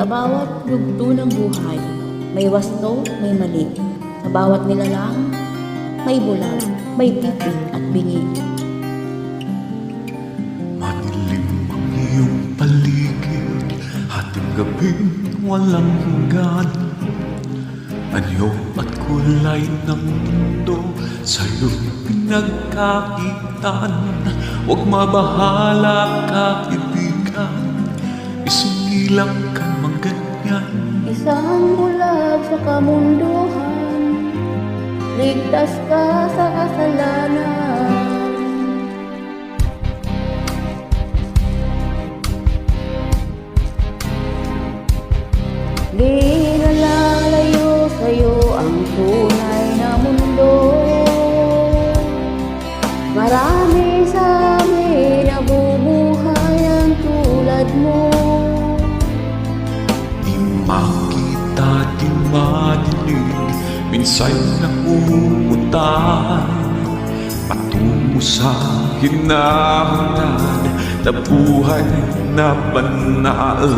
Sa bawat yugto ng buhay, may wasto, may mali. Sa bawat nilalang, may bulag, may pipi at bingi. Madilim ang iyong paligid Hating gabing walang hanggan Anyo at kulay ng mundo Sa'yo'y pinagkaitan Huwag mabahala ka, kaibigan Isingilang ka mang ganyan Isang bulag sa kamunduhan, ligtas ka sa kasalanan. Di makita, di madinig Minsan nakuutan Patungo sa hinahangad Na buhay na banal.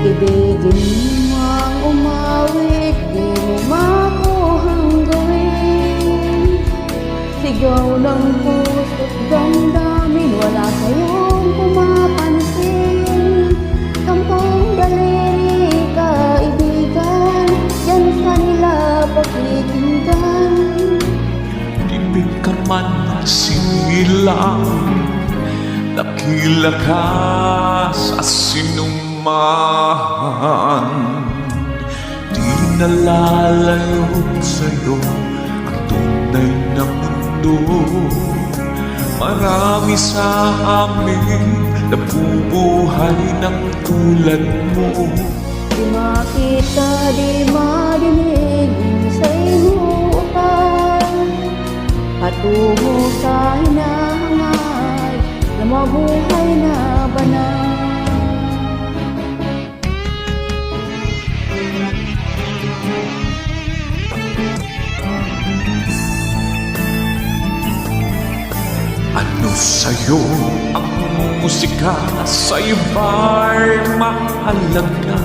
Ibigin Sigaw ng puso't damdamin, wala sa'yong pumapansin. Kampong daliri, kaibigan, yan kanila pakikinggan. Ibig ka man sinilang Dakila ka sa sinuman Di nalalayo sa'yo Ang tunay na mundo Marami sa amin Nabubuhay ng tulad mo. Di makita, di madinig sa inuutan Patungo sa hinahangad na mabuhay na banal sa'yo ang musika sa iba'y mahalaga?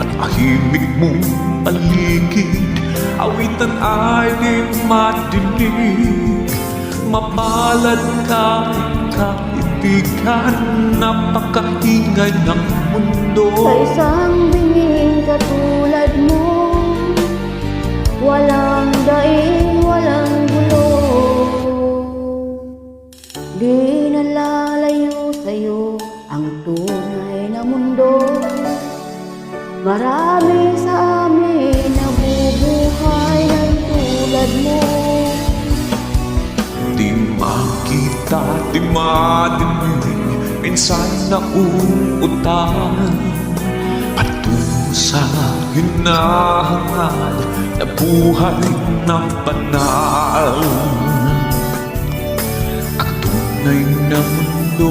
At ahimik mong paligid Awitan ay di madinig Mapalad ka, kaibigan Napakaingay ng mundo. Sa isang binging katulad mo Walang mundo. Marami sa amin nabubuhay ng tulad mo. Di makita, di madinig Minsan nauutan. Patungo sa hinahangad Na buhay na banal. Ang tunay na mundo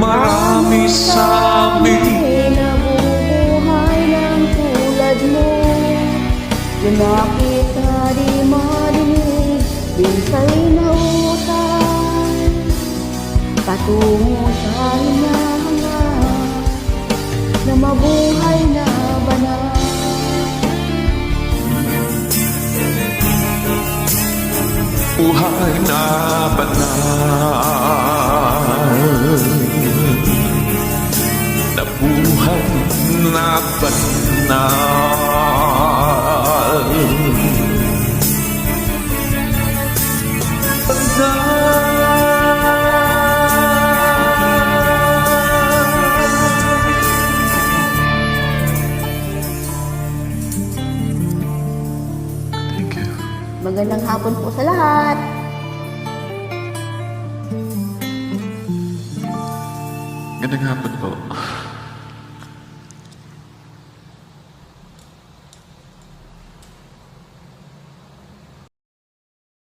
Marami sa amin. Nabubuhay ng tulad mo. Di makita, di marinig, minsa'y nautan Patungo sa hinahangad Na mabuhay na banal. Buhay na banal buhay na banal Banal. Magandang hapon po sa lahat Gandang hapon po.